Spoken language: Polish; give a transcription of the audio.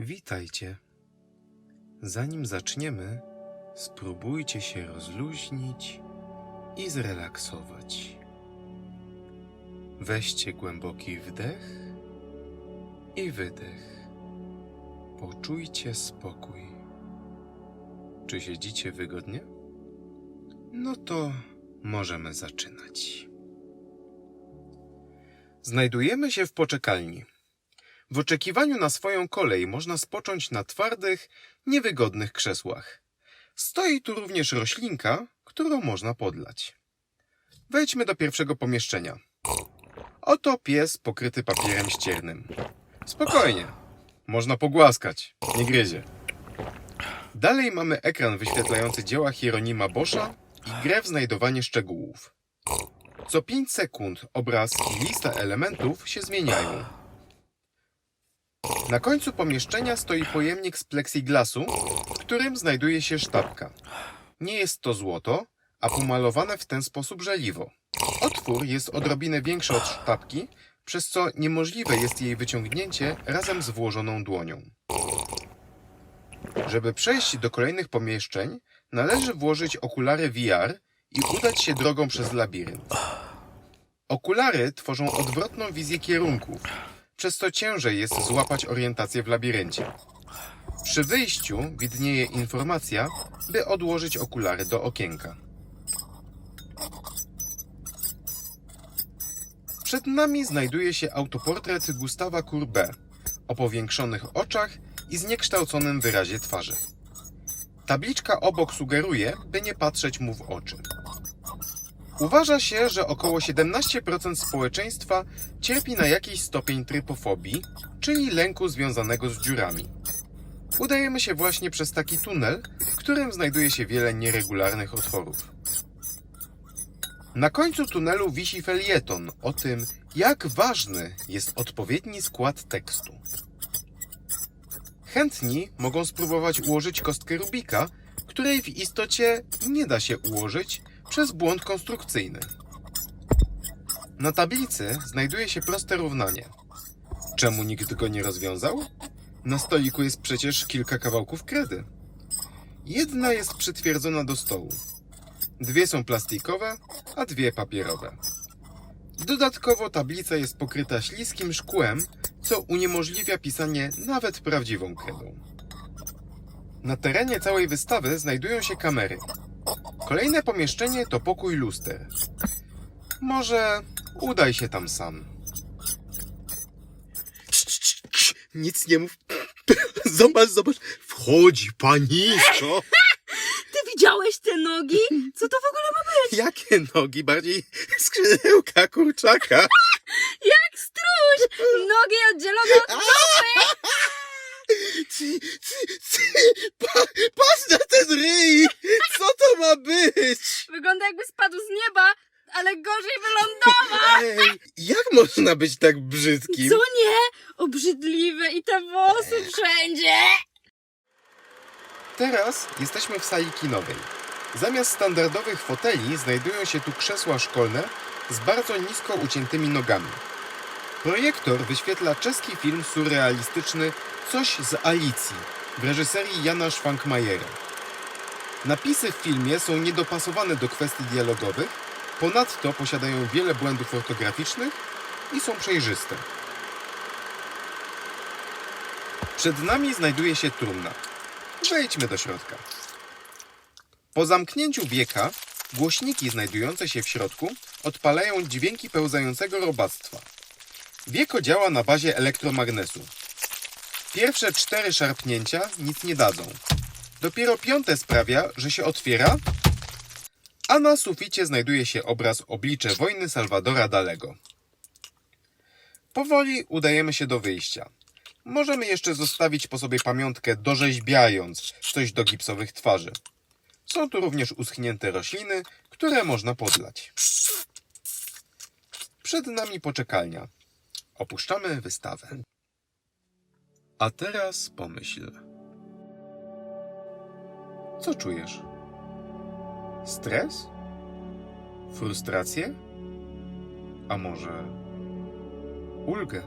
Witajcie. Zanim zaczniemy, spróbujcie się rozluźnić i zrelaksować. Weźcie głęboki wdech i wydech. Poczujcie spokój. Czy siedzicie wygodnie? No to możemy zaczynać. Znajdujemy się w poczekalni. W oczekiwaniu na swoją kolej można spocząć na twardych, niewygodnych krzesłach. Stoi tu również roślinka, którą można podlać. Wejdźmy do pierwszego pomieszczenia. Oto pies pokryty papierem ściernym. Spokojnie. Można pogłaskać. Nie gryzie. Dalej mamy ekran wyświetlający dzieła Hieronima Boscha i grę w znajdowanie szczegółów. Co 5 sekund obraz i lista elementów się zmieniają. Na końcu pomieszczenia stoi pojemnik z plexiglasu, w którym znajduje się sztabka. Nie jest to złoto, a pomalowane w ten sposób żeliwo. Otwór jest odrobinę większy od sztabki, przez co niemożliwe jest jej wyciągnięcie razem z włożoną dłonią. Żeby przejść do kolejnych pomieszczeń, należy włożyć okulary VR i udać się drogą przez labirynt. Okulary tworzą odwrotną wizję kierunków, przez co ciężej jest złapać orientację w labiryncie. Przy wyjściu widnieje informacja, by odłożyć okulary do okienka. Przed nami znajduje się autoportret Gustawa Courbet o powiększonych oczach i zniekształconym wyrazie twarzy. Tabliczka obok sugeruje, by nie patrzeć mu w oczy. Uważa się, że około 17% społeczeństwa cierpi na jakiś stopień trypofobii, czyli lęku związanego z dziurami. Udajemy się właśnie przez taki tunel, w którym znajduje się wiele nieregularnych otworów. Na końcu tunelu wisi felieton o tym, jak ważny jest odpowiedni skład tekstu. Chętni mogą spróbować ułożyć kostkę Rubika, której w istocie nie da się ułożyć przez błąd konstrukcyjny. Na tablicy znajduje się proste równanie. Czemu nikt go nie rozwiązał? Na stoliku jest przecież kilka kawałków kredy. Jedna jest przytwierdzona do stołu. Dwie są plastikowe, a dwie papierowe. Dodatkowo tablica jest pokryta śliskim szkłem, co uniemożliwia pisanie nawet prawdziwą kredą. Na terenie całej wystawy znajdują się kamery. Kolejne pomieszczenie to pokój luster. Może udaj się tam sam. Nic nie mów. Zobacz, zobacz. Wchodzi panisko. Ty widziałeś te nogi? Co to w ogóle ma być? Jakie nogi? Bardziej skrzydełka kurczaka. Jak stróż! Nogi oddzielone od dupy! Ty, ty, ty, pa, patrz na ten ryj! Co to ma być? Wygląda jakby spadł z nieba, ale gorzej wylądował! Ej, jak można być tak brzydkim? Co nie? Obrzydliwe i te włosy wszędzie! Teraz jesteśmy w sali kinowej. Zamiast standardowych foteli znajdują się tu krzesła szkolne z bardzo nisko uciętymi nogami. Projektor wyświetla czeski film surrealistyczny Coś z Alicji w reżyserii Jana Szwankmajera. Napisy w filmie są niedopasowane do kwestii dialogowych, ponadto posiadają wiele błędów ortograficznych i są przejrzyste. Przed nami znajduje się trumna. Wejdźmy do środka. Po zamknięciu wieka głośniki znajdujące się w środku odpalają dźwięki pełzającego robactwa. Wieko działa na bazie elektromagnesu. Pierwsze cztery szarpnięcia nic nie dadzą. Dopiero piąte sprawia, że się otwiera, a na suficie znajduje się obraz oblicze wojny Salvadora Dalego. Powoli udajemy się do wyjścia. Możemy jeszcze zostawić po sobie pamiątkę dorzeźbiając coś do gipsowych twarzy. Są tu również uschnięte rośliny, które można podlać. Przed nami poczekalnia. Opuszczamy wystawę. A teraz pomyśl. Co czujesz? Stres? Frustrację? A może ulgę?